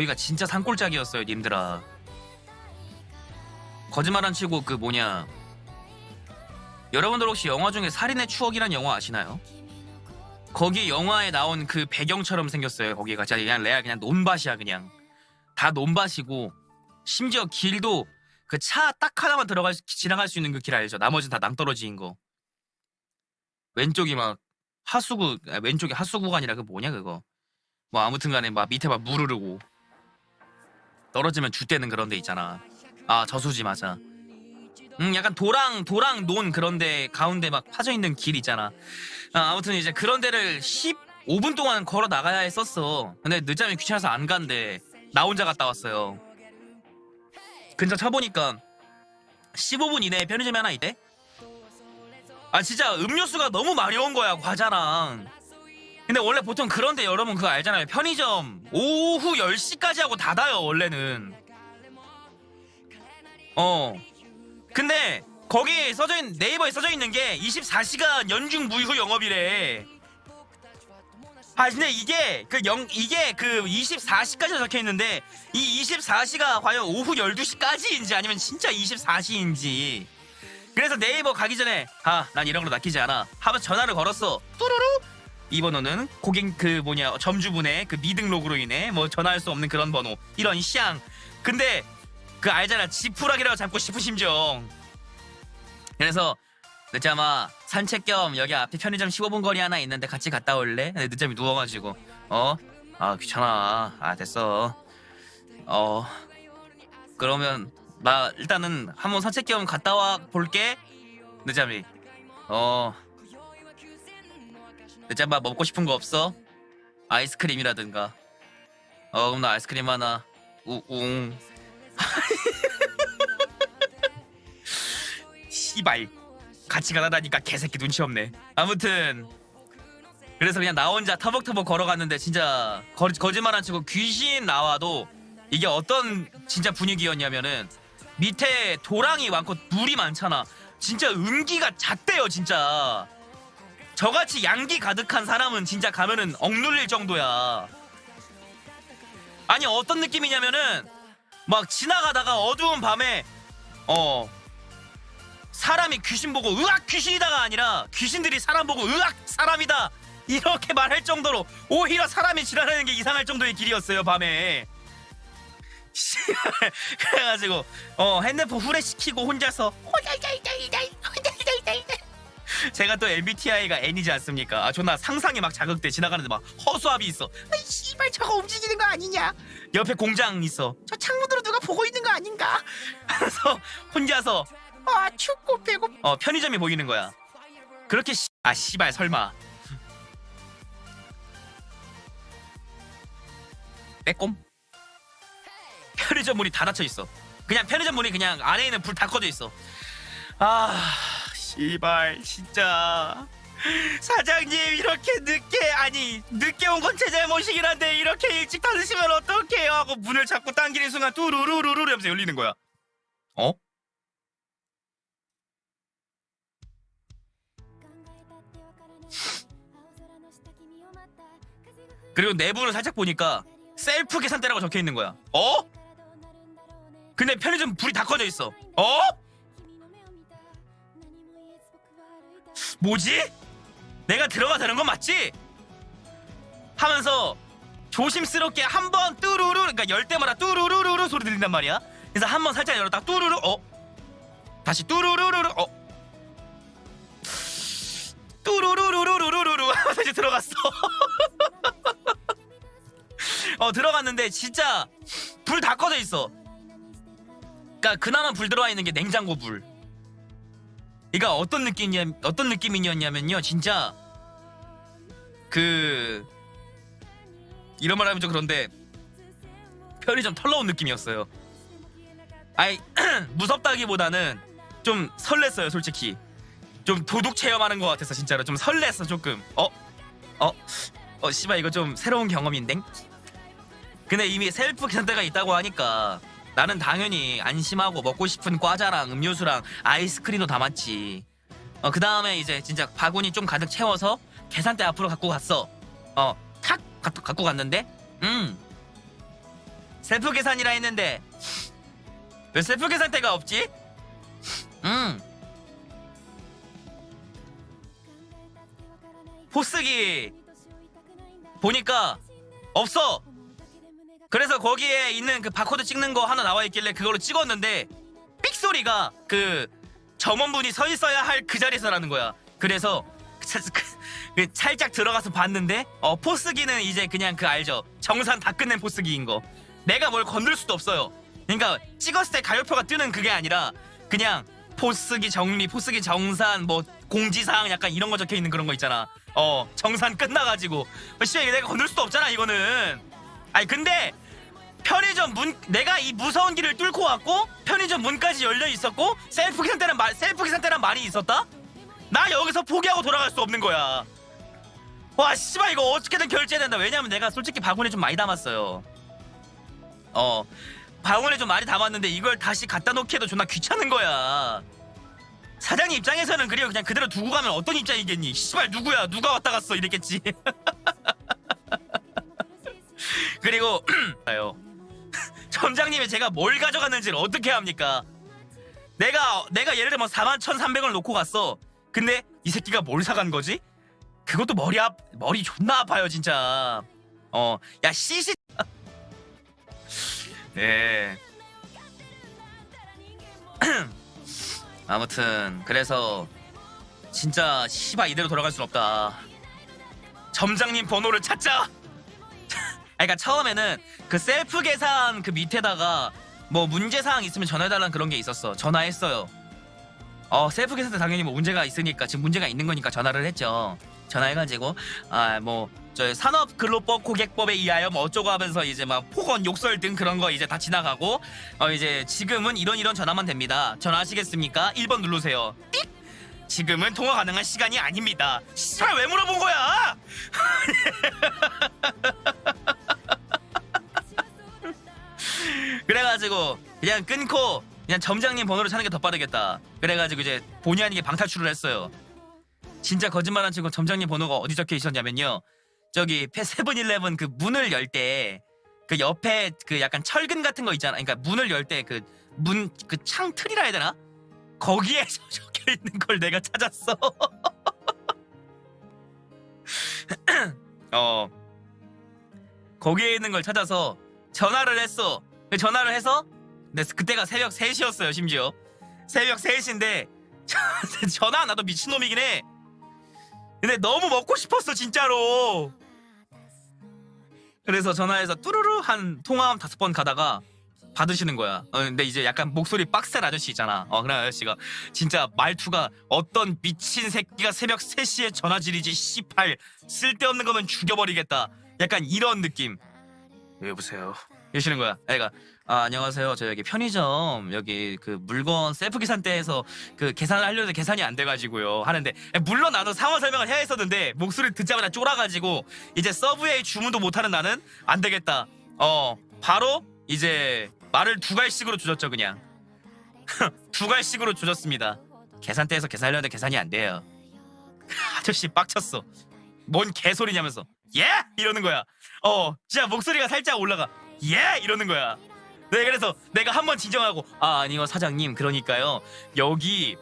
여기가 진짜 산골짜기였어요, 님들아. 거짓말 안 치고 그 뭐냐. 여러분들 혹시 영화 중에 살인의 추억이란 영화 아시나요? 거기 영화에 나온 그 배경처럼 생겼어요. 거기가 진짜 그냥 레알 그냥 논밭이야 그냥. 다 논밭이고 심지어 길도 그 차 딱 하나만 들어갈 수, 지나갈 수 있는 그 길 알죠? 나머지는 다 낭떠러지인 거. 왼쪽이 막 하수구 아, 왼쪽이 하수구가 아니라 그 뭐냐 그거. 뭐 아무튼간에 막 밑에 막물 흐르고 떨어지면 죽되는 그런 데 있잖아. 아 저수지 맞아. 음 약간 도랑 도랑 논 그런데 가운데 막 파져 있는 길 있잖아. 아, 아무튼 이제 그런 데를 15분 동안 걸어 나가야 했었어. 근데 늦잠이 귀찮아서 안 간대. 나 혼자 갔다 왔어요. 근처 쳐보니까 15분 이내에 편의점이 하나 있대? 아 진짜 음료수가 너무 마려운 거야 과자랑 근데 원래 보통 그런데 여러분 그거 알잖아요. 편의점 오후 10시까지 하고 닫아요 원래는. 어. 근데 거기 써져 있는 네이버에 써져 있는 게 24시간 연중 무휴 영업이래 아 근데 이게 그 영 이게 그 24시까지 적혀 있는데 이 24시가 과연 오후 12시까지인지 아니면 진짜 24시인지. 그래서 네이버 가기 전에 아 난 이런 걸로 낚이지 않아. 하면서 전화를 걸었어. 뚜루루 이 번호는 고객 그 뭐냐 점주분의 그 미등록으로 인해 뭐 전화할 수 없는 그런 번호. 이런 샹. 근데 그 알잖아. 지푸라기라고 잡고 싶은 심정. 그래서 늦잠아 산책 겸 여기 앞에 편의점 15분 거리 하나 있는데 같이 갔다 올래? 늦잠이 누워가지고. 어? 아 귀찮아. 아 됐어. 어. 그러면 나 일단은 한번 산책 겸 갔다 와 볼게. 늦잠이. 어 늦잠아 먹고 싶은 거 없어? 아이스크림이라든가. 어 그럼 나 아이스크림 하나. 우웅. 씨발. 같이 가다니까 개새끼 눈치 없네. 아무튼 그래서 그냥 나 혼자 터벅터벅 걸어갔는데 진짜 거, 거짓말 안 치고 귀신 나와도 이게 어떤 진짜 분위기였냐면은 밑에 도랑이 많고 물이 많잖아. 진짜 음기가 잣대요 진짜 저같이 양기 가득한 사람은 진짜 가면은 억눌릴 정도야. 아니 어떤 느낌이냐면은 막 지나가다가 어두운 밤에 어 사람이 귀신 보고 으악 귀신이다가 아니라 귀신들이 사람 보고 으악 사람이다. 이렇게 말할 정도로 오히려 사람이 지나가는 게 이상할 정도의 길이었어요 밤에. 그래가지고 어 핸드폰 후레시키고 혼자서 호달달달달 제가 또 MBTI가 N이지 않습니까? 아 존나 상상이 막 자극돼. 지나가는데 막 허수아비 있어. 아이 씨발 저거 움직이는 거 아니냐? 옆에 공장 있어. 저 창문으로 누가 보고 있는 거 아닌가? 그래서 혼자서 아 춥고 배고 어 편의점이 보이는 거야. 그렇게 씨... 아 씨발 설마. 빼꼼? 편의점 문이 다 닫혀 있어. 그냥 편의점 문이 그냥 안에 있는 불 다 꺼져 있어. 아 씨발 진짜 사장님 이렇게 늦게 아니 늦게 온 건 제 잘못이긴 한데 이렇게 일찍 닫으시면 어떡해요 하고 문을 자꾸 당기는 순간 뚜루루루루 하면서 열리는 거야 어? 그리고 내부를 살짝 보니까 셀프 계산대라고 적혀 있는 거야. 어? 근데 편의점 불이 다 꺼져 있어. 어? 뭐지? 내가 들어가 되는 건 맞지? 하면서 조심스럽게 한 번 뚜루루 그러니까 열 때마다 뚜루루루루 소리 들린단 말이야. 그래서 한 번 살짝 열었다 뚜루루 어? 다시 뚜루루루루 어? 뚜루루루루루루루 하면서 이제 들어갔어. 어 들어갔는데 진짜 불 다 꺼져 있어. 그러니까 그나마 불 들어와 있는 게 냉장고 불. 그러니까 어떤 느낌이냐 어떤 느낌이었냐면요 진짜 그 이런 말 하면 좀 그런데 편의점 털러온 느낌이었어요. 아이 무섭다기보다는 좀 설렜어요 솔직히. 좀 도둑 체험하는 것 같아서 진짜로 좀 설렜어 조금. 어? 어? 어 씨발 이거 좀 새로운 경험인데? 근데 이미 셀프 계산대가 있다고 하니까 나는 당연히 안심하고 먹고 싶은 과자랑 음료수랑 아이스크림도 담았지. 어, 그 다음에 이제 진짜 바구니 좀 가득 채워서 계산대 앞으로 갖고 갔어. 어, 탁! 갖고, 갖고 갔는데, 음. 셀프 계산이라 했는데 왜 셀프 계산대가 없지? 음 포스기 보니까 없어 그래서 거기에 있는 그 바코드 찍는 거 하나 나와 있길래 그걸로 찍었는데 삑 소리가 그 점원분이 서 있어야 할 그 자리에서라는 거야. 그래서 사- 그- 그 살짝 들어가서 봤는데 어 포스기는 이제 그냥 그 알죠 정산 다 끝낸 포스기인 거. 내가 뭘 건들 수도 없어요. 그러니까 찍었을 때 가격표가 뜨는 그게 아니라 그냥 포스기 정리, 포스기 정산, 뭐 공지사항 약간 이런 거 적혀 있는 그런 거 있잖아. 어 정산 끝나가지고 어, 씨 내가 건들 수도 없잖아 이거는. 아니 근데 편의점 문 내가 이 무서운 길을 뚫고 왔고 편의점 문까지 열려 있었고 셀프 계산대란 말 셀프 계산대란 말이 있었다? 나 여기서 포기하고 돌아갈 수 없는 거야. 와 씨발 이거 어떻게든 결제해야 된다. 왜냐면 내가 솔직히 바구니에 좀 많이 담았어요. 어 바구니에 좀 많이 담았는데 이걸 다시 갖다 놓기에도 존나 귀찮은 거야. 사장님 입장에서는 그래요 그냥 그대로 두고 가면 어떤 입장이겠니? 씨발 누구야 누가 왔다 갔어 이랬겠지. 그리고 요 점장님이 제가 뭘 가져갔는지를 어떻게 합니까? 내가 내가 예를 들면 4만 1,300원을 놓고 갔어. 근데 이 새끼가 뭘 사간 거지? 그것도 머리 앞 머리 존나 아파요 진짜. 어, 야 씨씨. 네. 아무튼 그래서 진짜 씨바 이대로 돌아갈 순 없다. 점장님 번호를 찾자. 아, 그러니까 처음에는 그 셀프 계산 그 밑에다가 뭐 문제 사항 있으면 전화해달라는 그런 게 있었어. 전화했어요. 어 셀프 계산 때 당연히 뭐 문제가 있으니까 지금 문제가 있는 거니까 전화를 했죠. 전화해가지고 아 뭐 저 산업 근로법 고객법에 의하여 뭐 어쩌고 하면서 이제 막 폭언 욕설 등 그런 거 이제 다 지나가고 어 이제 지금은 이런 이런 전화만 됩니다. 전화하시겠습니까? 1번 누르세요. 띡! 지금은 통화 가능한 시간이 아닙니다. 씨발 왜 물어본 거야? 그래가지고 그냥 끊고 그냥 점장님 번호를 찾는 게 더 빠르겠다. 그래가지고 이제 본의 아니게 방탈출을 했어요. 진짜 거짓말한 치고 점장님 번호가 어디 적혀 있었냐면요. 저기 페 세븐일레븐 그 문을 열 때 그 옆에 그 약간 철근 같은 거 있잖아. 그러니까 문을 열 때 그 문 그 창 틀이라 해야 되나? 거기에 적혀 있는 걸 내가 찾았어. 어 거기에 있는 걸 찾아서 전화를 했어. 그 전화를 해서 근데 그때가 새벽 3시였어요 심지어. 새벽 3시인데 전화 나도 미친놈이긴 해. 근데 너무 먹고 싶었어 진짜로. 그래서 전화해서 뚜루루 한 통화 한 다섯 번 가다가 받으시는 거야. 어, 근데 이제 약간 목소리 빡센 아저씨 있잖아. 어 그런 아저씨가 진짜 말투가 어떤 미친 새끼가 새벽 3시에 전화질이지 씨팔 쓸데없는 거면 죽여버리겠다. 약간 이런 느낌. 여보세요 이러시는 거야. 애가 아 안녕하세요. 저 여기 편의점 여기 그 물건 셀프 계산대에서 그 계산을 하려는데 계산이 안 돼가지고요. 하는데 물론 나도 상황 설명을 해야 했었는데 목소리 듣자마자 쫄아가지고 이제 서브웨이 주문도 못하는 나는 안 되겠다. 어 바로 이제 말을 두 갈씩으로 조졌죠 그냥. 두 갈씩으로 조졌습니다. 계산대에서 계산하려는데 계산이 안 돼요. 아저씨 빡쳤어. 뭔 개소리냐면서. 예? 이러는 거야. 어 진짜 목소리가 살짝 올라가 예! 이러는 거야. 네 그래서 내가 한 번 진정하고 아 아니요 사장님. 그러니까요. 여기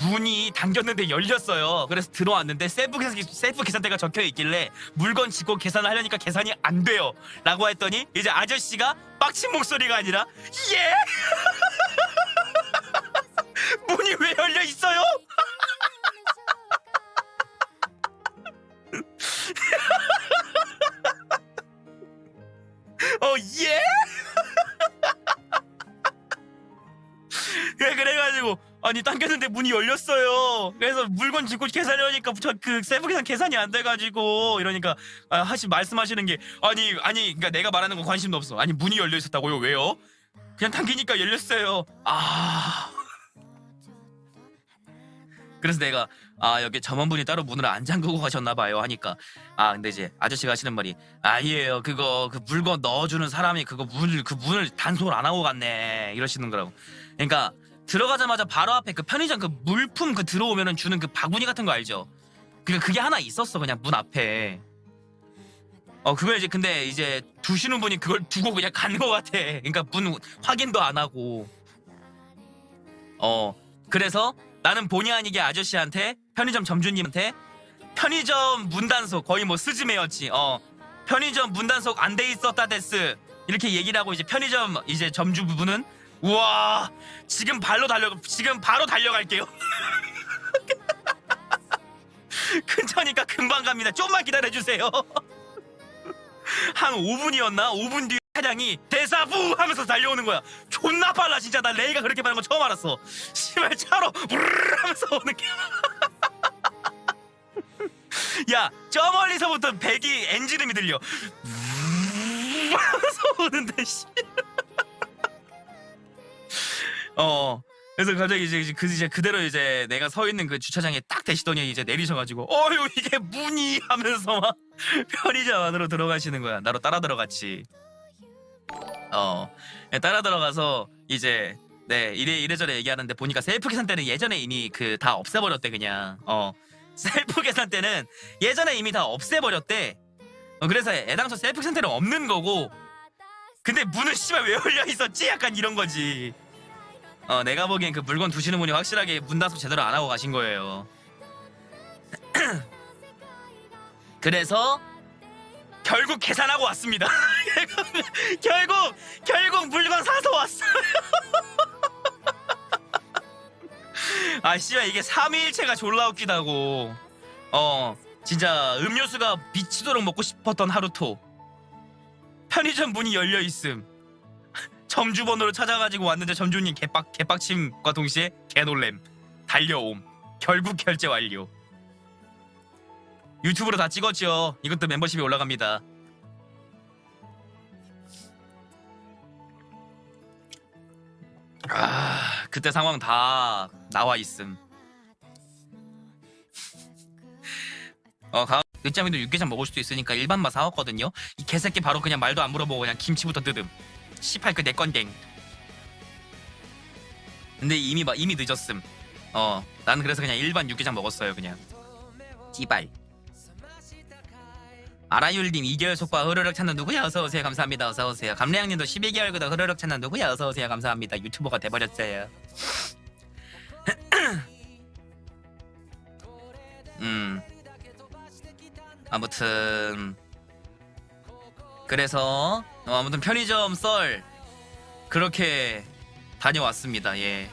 문이 당겼는데 열렸어요. 그래서 들어왔는데 셀프 계산 셀프 계산대가 적혀 있길래 물건 짓고 계산을 하려니까 계산이 안 돼요. 라고 했더니 이제 아저씨가 빡친 목소리가 아니라 예! 문이 왜 열려 있어요 어 예? 그래 그래가지고 아니 당겼는데 문이 열렸어요. 그래서 물건 짓고 계산하니까 저그 셀프 계산 계산이 안 돼가지고 이러니까 아, 하시 말씀하시는 게 아니 아니 그러니까 내가 말하는 건 관심도 없어. 아니 문이 열려 있었다고요? 왜요? 그냥 당기니까 열렸어요. 아. 그래서 내가 아 여기 점원분이 따로 문을 안 잠그고 가셨나 봐요 하니까. 아 근데 이제 아저씨가 하시는 말이 아니에요. 그거 그 물건 넣어주는 사람이 그거 문을 그 문을 단속을 안 하고 갔네. 이러시는 거라고. 그러니까 들어가자마자 바로 앞에 그 편의점 그 물품 그 들어오면은 주는 그 바구니 같은 거 알죠? 그러니까 그게 하나 있었어 그냥 문 앞에. 어 그걸 이제 근데 이제 두시는 분이 그걸 두고 그냥 간것 같아. 그러니까 문 확인도 안 하고. 어 그래서 나는 본의 아니게 아저씨한테 편의점 점주님한테 편의점 문단속 거의 뭐 스즈메였지. 어 편의점 문단속 안 돼 있었다 데스 이렇게 얘기를 하고 이제 편의점 이제 점주부분은 우와 지금 발로 달려 지금 바로 달려갈게요. 근처니까 금방 갑니다. 좀만 기다려 주세요. 한 5분이었나? 5분 뒤에 차량이 대사부 하면서 달려오는 거야. 존나 빨라 진짜 나 레이가 그렇게 빠른 거 처음 알았어. 씨발 차로 우르르 하면서 오는 게. 야, 저 멀리서부터 배기 엔진음이 들려. 우르르 하면서 오는데 씨. 어. 그래서 갑자기 이제 이제 그 이제 그대로 이제 내가 서 있는 그 주차장에 딱 대시더니 이제 내리셔가지고 어휴 이게 문이 하면서 막 편의점 안으로 들어가시는 거야. 나로 따라 들어갔지. 어 따라 들어가서 이제 네 이래 이래저래 얘기하는데 보니까 셀프 계산대는 예전에 이미 그 다 없애버렸대 그냥. 어 셀프 계산대는 예전에 이미 다 없애버렸대. 어, 그래서 애당초 셀프 계산대는 없는 거고. 근데 문은 씨발 왜 열려 있었지? 약간 이런 거지. 어 내가 보기엔 그 물건 두시는 분이 확실하게 문 닫고 제대로 안 하고 가신 거예요. 그래서 결국 계산하고 왔습니다. 결국 결국 물건 사서 왔어요. 아 씨발 이게 삼위일체가 졸라 웃기다고. 어 진짜 음료수가 미치도록 먹고 싶었던 하루토. 편의점 문이 열려 있음. 점주 번호를 찾아가지고 왔는데 점주님 개빡 개빡침과 동시에 개놀램 달려옴. 결국 결제 완료. 유튜브로 다 찍었죠. 이것도 멤버십에 올라갑니다. 아, 그때 상황 다 나와 있음. 어, 가 늦잠이도 육개장 먹을 수도 있으니까 일반만 사왔거든요. 이 개새끼 바로 그냥 말도 안 물어보고 그냥 김치부터 뜯음. 씨팔 그내 건댕. 근데 이미 막 이미 늦었음. 어, 나는 그래서 그냥 일반 육개장 먹었어요, 그냥. 찌발. 아라율님 2개월 속과 흐르륵 찾는 누구야? 어서 오세요. 감사합니다. 어서 오세요. 감래양님도 12개월 그다 흐르륵 찾는 누구야? 어서 오세요. 감사합니다. 유튜버가 돼버렸어요. 음 아무튼 그래서 어, 아무튼 편의점 썰 그렇게 다녀왔습니다. 예